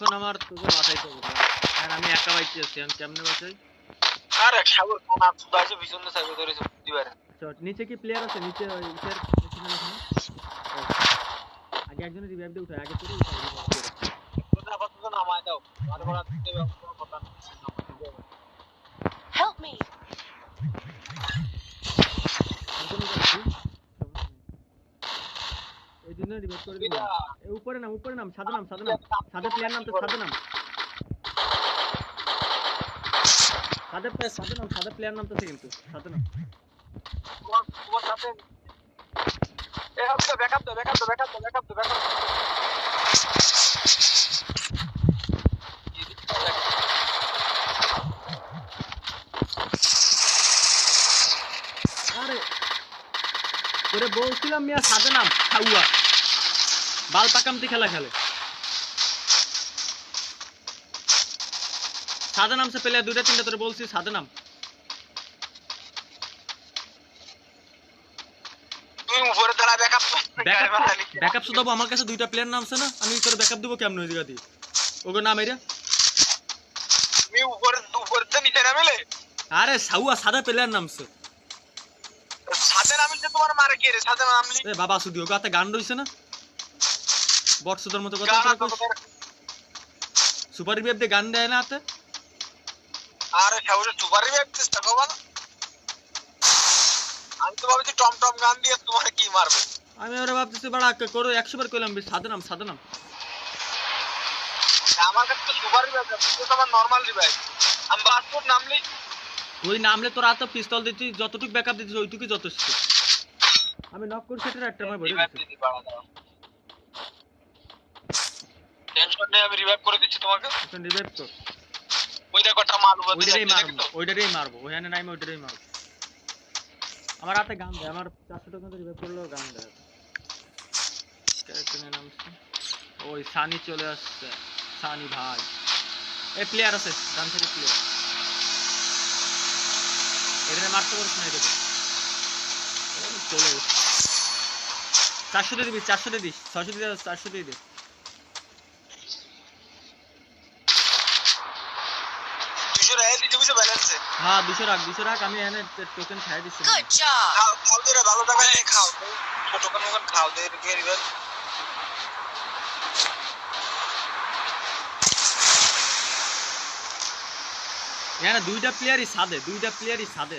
এখন আমার তোকে বাঁচাই তো আর আমি একা বাইতে আছি আমি কেমনে বাঁচাই আর সাগর কোন আপ বাইছে বিজন্ন থেকে সাগর ধরেছে দিবারে শট নিচে কি প্লেয়ার আছে? নিচে নিচে আগে একজন রিভাইভ দিয়ে উঠায় আগে তুই উঠায় আপাতত নামায় দাও আর বড় দিতে কথা এই রিভাইভ করে দিলাম উপরে নাম উপরে নাম সাদা নাম সাদা নাম। সাদা প্লেয়ার নাম তো সাদা নাম। সাদা প্লেয়ার সাদা নাম সাদা প্লেয়ার নাম তো কিন্তু সাদা নাম। তোমার তোমার সাথে এ হচ্ছে ব্যাকআপ দাও ব্যাকআপ দাও ব্যাকআপ দাও ব্যাকআপ দাও ব্যাকআপ আরে বলছিলাম মিয়া সাদা নাম খাউয়া বাল পাকামতি খেলা খেলে। সাদা নাম সে পেলে দুইটা তিনটা তোরে বলছি সাদা নাম ব্যাকআপ শুধু আমার কাছে দুইটা প্লেয়ার নামছে না? আমি তোর ব্যাকআপ দেবো কেমন ওই জায়গা দিয়ে? ওকে নাম উপরে উপরে তো নিচে নামিলে? আরে সাউয়া সাদা প্লেয়ার নামছে সাথে নামিলে তোমার মারে কে রে? সাথে নামলি এ বাবা ওকে হাতে গান রইছে না? বট সুদার মতো কথা সুপার রিভাইভ দিয়ে গান দেয় না হাতে? আরে সাগরের সুপারি ব্যাপতিস থাকো বলো। আমি তো ভাবছি টম টম গান দিয়ে তোমার কি মারবে? আমি ওরা ভাবতেছি বাড়া করো একশো বার কইলাম বে, সাদা নাম সাদা নাম আমার কাছে তো সুপারি ব্যাপতিস তো আমার নরমাল রিভাইভ আমি পাসপোর্ট নামলি তুই নামলে তোর হাতে পিস্তল দিচ্ছি যতটুকু ব্যাকআপ দিচ্ছিস ওইটুকুই যথেষ্ট। আমি নক করছি সেটা একটা আমার ভরে রিভাইভ দিচ্ছি দিতে পারা দাও টেনশন নেই আমি রিভাইভ করে দিচ্ছি তোমাকে। রিভাইভ কর। ওই দেখো একটা মাল ওইটারই মারবো ওইটারই মারবো ওখানে নাই আমি ওইটারই মারবো। আমার হাতে গান দেয় আমার চারশো টাকা রিভাইভ করলেও গান দেয়। ক্যারেক্টারের নাম ওই সানি চলে আসছে সানি ভাই। এই প্লেয়ার আছে ডান সাইডে প্লেয়ার মারতে পারছ না এটাকে। চলে। চারশো দিয়ে দিবি চারশো দিয়ে দিস ছয়শো দিয়ে চারশো দিয়ে দিস দুশো টাকা দিতে বুঝে ব্যালেন্সে হ্যাঁ দুশো রাখ দুশো রাখ আমি এখানে টোকেন খাই দিচ্ছি! খাও খাও তোরা ভালো টাকা দিয়ে খাও। টোকেন কোন কোন খাও দে এখানে দুইটা প্লেয়ারই সাদে দুইটা প্লেয়ারই সাদে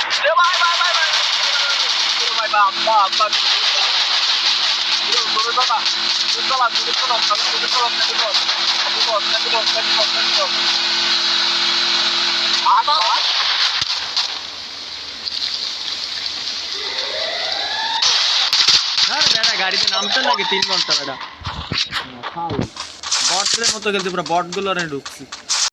বাবা আব্বা আব্বা গাড়িতে নামতে লাগে তিন ঘণ্টা, বেটা? বটের মতো গেছি পুরো বটগুলো ঢুকছি।